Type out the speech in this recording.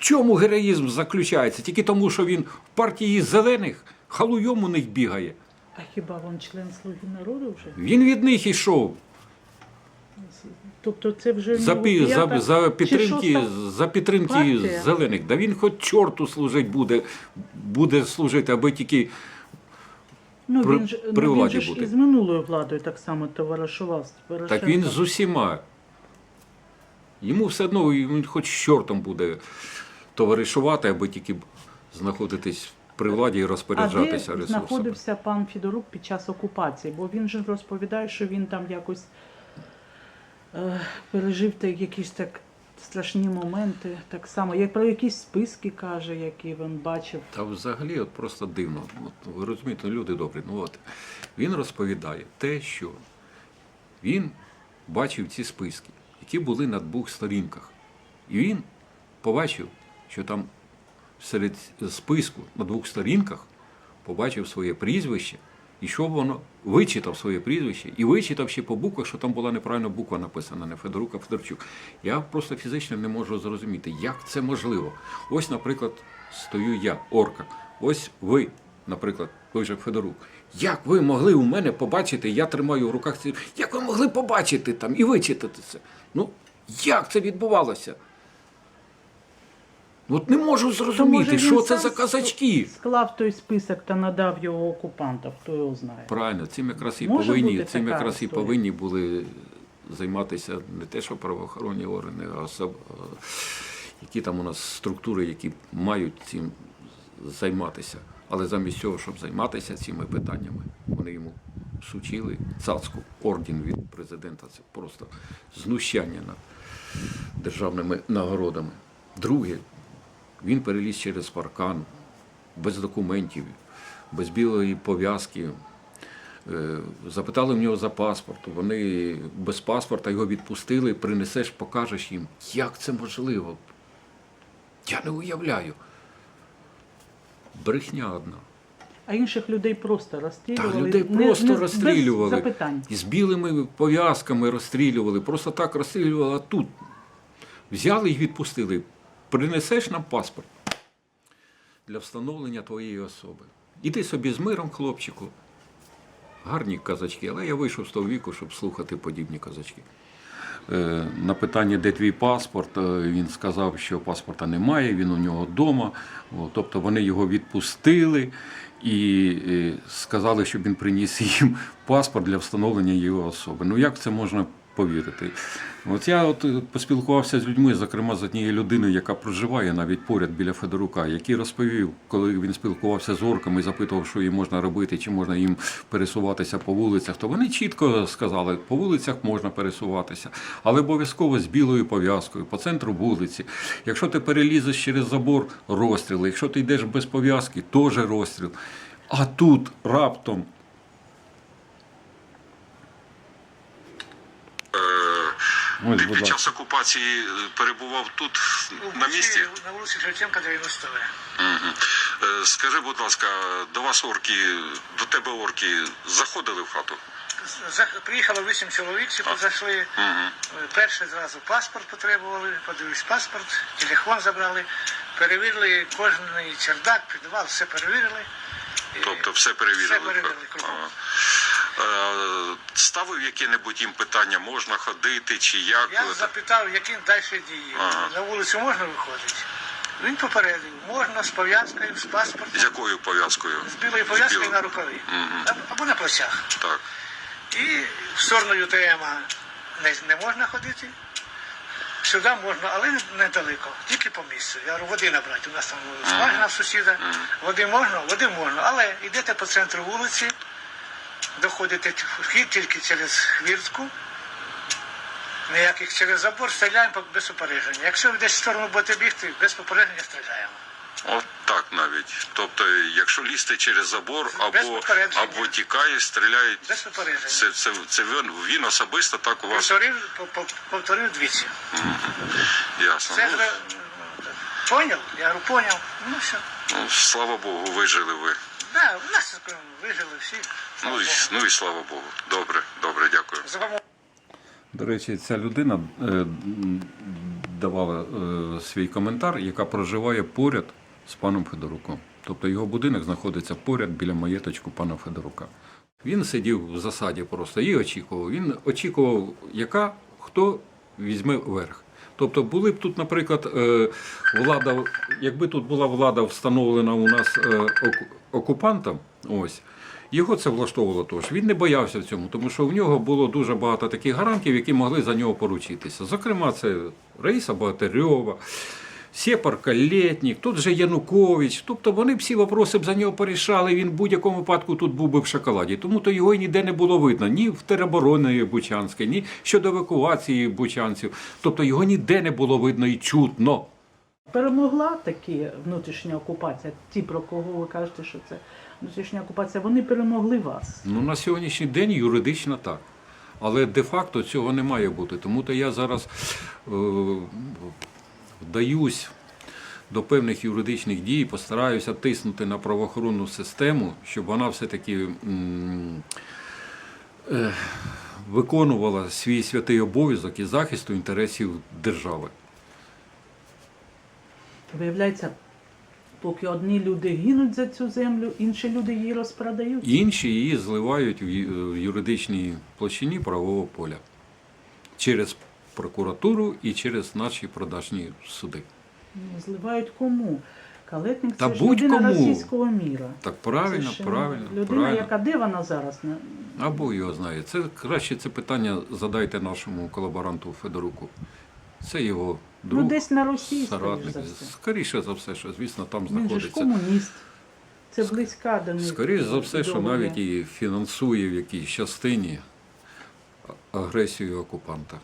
В чому героїзм заключається? Тільки тому, що він в партії зелених халуйом у них бігає. А хіба він член Слуги народу вже? Він від них ішов Тобто це вже за, ну, пі- за, п'ята за чи підтримки, шоста за підтримки партія? зелених. Да він хоч чорту служить буде, буде служити, аби тільки Ну, при- він ж, при ну, він владі же ж бути. із минулою владою так само товаришував. з Так він з усіма. Йому все одно він хоч з чортом буде товаришувати, аби тільки знаходитись при владі і А розпоряджатися де ресурсами. знаходився пан Фідорук під час окупації? Бо він же розповідає, що він там якось е, пережив так, якісь так страшні моменти. Так само, як про якісь списки каже, які він бачив. Та взагалі от просто дивно. От, ви розумієте, люди добрі. Ну от він розповідає те, що він бачив ці списки, які були на двох сторінках. І він побачив, що там серед списку на двох сторінках побачив своє прізвище, і що воно вичитав своє прізвище, і вичитав ще по буквах, що там була неправильна буква написана, не Федорук, Федорчук. Я просто фізично не можу зрозуміти, як це можливо. Ось, наприклад, стою я, орка. Ось ви, наприклад, той же Федорук. Як ви могли у мене побачити, я тримаю в руках. Як ви могли побачити там і вичитати це? Ну, як це відбувалося? От не можу зрозуміти, що це за казачки. Склав той список та надав його окупантам, хто його знає. Правильно, цим якраз і Може повинні, бути цим така якраз і історія. повинні були займатися не те, що правоохоронні органи, а особ... а, які там у нас структури, які мають цим займатися. Але замість цього, щоб займатися цими питаннями, вони йому сучили цацку, орден від президента. Це просто знущання над державними нагородами. Друге, він переліз через паркан, без документів, без білої пов'язки. Е, Запитали в нього за паспорт. Вони без паспорта його відпустили, принесеш, покажеш їм. Як це можливо? Я не уявляю. Брехня одна. А інших людей просто розстрілювали. Так, людей просто не- без розстрілювали. запитань. І з білими пов'язками розстрілювали. Просто так розстрілювали, а тут взяли і відпустили. Принесеш нам паспорт для встановлення твоєї особи. Іди собі з миром, хлопчику. Гарні казачки, але я вийшов з того віку, щоб слухати подібні казачки. Е, На питання, де твій паспорт, е, він сказав, що паспорта немає, він у нього вдома. Тобто вони його відпустили і е, сказали, щоб він приніс їм паспорт для встановлення його особи. Ну як це можна повірити? От я от е, поспілкувався з людьми, зокрема з однією людиною, яка проживає навіть поряд біля Федорука, який розповів, коли він спілкувався з орками, запитував, що їм можна робити, чи можна їм пересуватися по вулицях, то вони чітко сказали, по вулицях можна пересуватися, але обов'язково з білою пов'язкою по центру вулиці. Якщо ти перелізеш через забор, розстріл. Якщо ти йдеш без пов'язки, теж розстріл. А тут раптом Ось, Ти будь під час окупації е, перебував тут на місці? На вулиці Шевченка 90 Мгм. Е, Скажи, будь ласка, до вас орки, до тебе орки заходили в хату? Зах- Приїхало 8 чоловік, всі зайшли. Мгм. Перше зразу паспорт потребували, подивились паспорт, телефон забрали, перевірили кожен чердак, підвал, все перевірили. Тобто все перевірили? Все перевірили. Е, Ставив яке-небудь їм питання, можна ходити чи як? Я запитав, які далі дії. Ага. На вулицю можна виходити? Він попередив, можна з пов'язкою, з паспортом. З якою пов'язкою? з білою пов'язкою на рукаві Мгм. Або- на плечах. Так. І в сторону ЮТМ не, не можна ходити. Сюди можна, але недалеко, тільки по місцю. Я говорю, води набрати. У нас там скважина сусіда. Води можна, води можна. Але йдете по центру вулиці, доходите вхід тільки через хвіртку. Ніяких через забор стріляємо без попередження. Якщо десь в сторону будете бігти, без попередження стріляємо. От так навіть. Тобто, якщо лізти через забор або, або тікає, стріляють. Без попередження. Це, це, це він, він особисто так у вас Повторив, по- по- повторив двічі. ясно. Це Ну, поняв? Я говорю, поняв. Ну все. ну, слава Богу, вижили ви. Да, у нас вижили всі. Ну і, ну і слава Богу. Добре, добре, дякую. До речі, ця людина е, давала е, свій коментар, яка проживає поряд з паном Федоруком. Тобто його будинок знаходиться поряд біля маєточку пана Федорука. Він сидів в засаді просто і очікував. Він очікував, яка хто візьме верх. Тобто були б тут, наприклад, е, влада, якби тут була влада встановлена у нас е, окупантом, ось. Його це влаштовувало теж. Він не боявся в цьому, тому що в нього було дуже багато таких гарантів, які могли за нього поручитися. Зокрема, це Раїса Богатирьова, Сєпар Калєтнік, тут же Янукович. Тобто вони всі вопроси б за нього порішали. Він в будь-якому випадку тут був би в шоколаді. Тому то його й ніде не було видно ні в тероборони Бучанській, ні щодо евакуації бучанців. Тобто його ніде не було видно і чутно. Перемогла таки внутрішня окупація, ті, про кого ви кажете, що це внутрішня окупація, вони перемогли вас. Ну, на сьогоднішній день юридично так. Але де-факто цього не має бути. Тому то я зараз е, вдаюсь до певних юридичних дій, постараюся тиснути на правоохоронну систему, щоб вона все-таки е, виконувала свій святий обов'язок і захисту інтересів держави. Виявляється, поки одні люди гинуть за цю землю, інші люди її розпродають. Інші її зливають в в юридичній площині правового поля через прокуратуру і через наші продажні суди. Ну, Зливають кому? Калетник Та це ж людина будь-кому. російського міра. Так правильно, Це ж, правильно, Людина, правильно. яка де вона зараз? Не- Або його знає. Це краще це питання задайте нашому колаборанту Федоруку. Це його друг, ну, десь на Росії, скоріш за все. Скоріше за все, що звісно там Він же ж знаходиться. комуніст. Це близька до них. Скоріше за все, що ідеологія. навіть і фінансує в якійсь частині агресію окупанта.